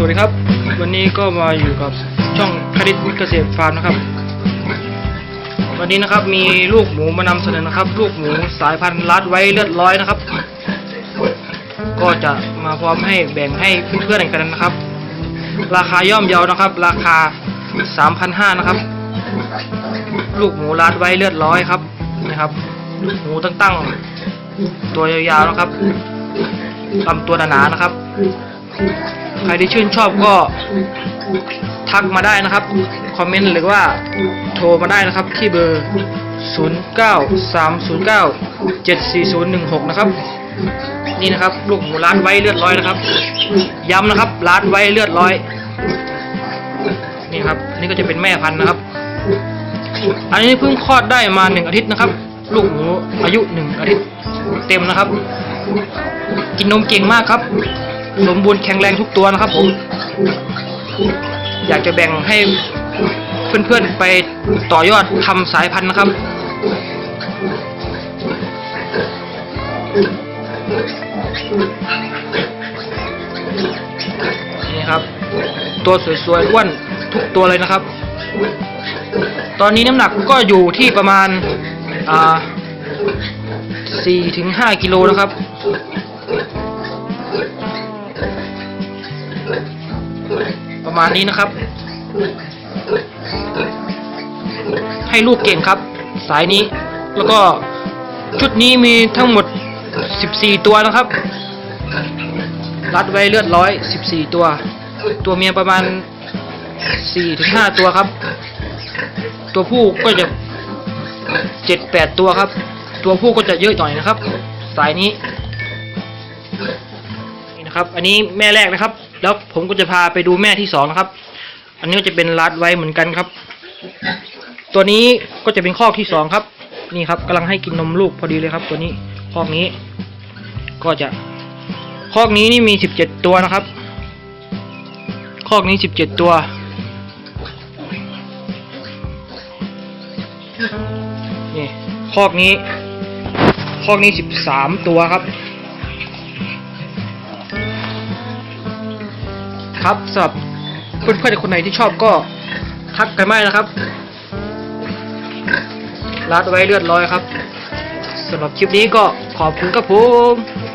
สวัสดีครับ วันนี้ก็มาอยู่กับช่องคดิตเกษตรฟาร์มนะครับ วันนี้นะครับมีลูกหมูมานำเสนอนะครับ ลูกหมูสายพันธุ์ลัดไว้เลือดร้อยนะครับ ก็จะมาพร้อมให้แบ่งให้เพื่อนๆกันนะครับ ราคาย่อมเยานะครับ ราคา3,500นะครับ ลูกหมูลัดไว้เลือดร้อยครับนะครับ ลูกหมูตั้งๆตัวยาวๆนะครับลำตัวหนาๆนะครับ ใครที่ชื่นชอบก็ทักมาได้นะครับ คอมเมนต์หรือว่าโทรมาได้นะครับ ที่เบอร์ 0930974016 นะครับ นี่นะครับ ลูกหมูร้านไว้เลือดร้อยนะครับ ย้ำนะครับร้านไว้เลือดร้อย นี่ครับ นี่ก็จะเป็นแม่พันธุ์นะครับ อันนี้เพิ่งคลอดได้มาหนึ่งอาทิตย์นะครับ ลูกหมูอายุหนึ่งอาทิตย์เต็มนะครับ กินนมเก่งมากครับ สมบูรณ์แข็งแรงทุกตัวนะครับผม อยากจะแบ่งให้เพื่อนๆไปต่อยอดทำสายพันธุ์นะครับ นี่ครับ ตัวสวยๆอ้วนทุกตัวเลยนะครับ ตอนนี้น้ำหนักก็อยู่ที่ประมาณ อ่าสี่ถึงห้ากิโลนะครับ มาณนี้นะครับ ให้ลูกเก่งครับ สายนี้ แล้วก็ชุดนี้มีทั้งหมด 14 ตัวนะครับ รัดไว้เลือดร้อย 14 ตัว ตัวเมียประมาณ 4-5 ตัวครับ ตัวผู้ก็จะ 7-8 ตัวครับ ตัวผู้ก็จะเยอะหน่อยนะครับ สายนี้นี่นะครับ อันนี้แม่แรกนะครับ แล้วผมก็จะพาไปดูแม่ที่สองนะครับ อันนี้ก็จะเป็นรัดไว้เหมือนกันครับ ตัวนี้ก็จะเป็นคอกที่สองครับ นี่ครับกำลังให้กินนมลูกพอดีเลยครับ ตัวนี้คอกนี้ ก็จะคอกนี้นี่มีสิบเจ็ดตัวนะครับ คอกนี้สิบเจ็ดตัว นี่คอกนี้ คอกนี้สิบสามตัวครับ ครับสำหรับเพื่อนๆคนไหนที่ชอบก็ทักกันไม่นะครับรัดไว้เลือดร้อยครับสำหรับคลิปนี้ก็ขอบคุณครับผม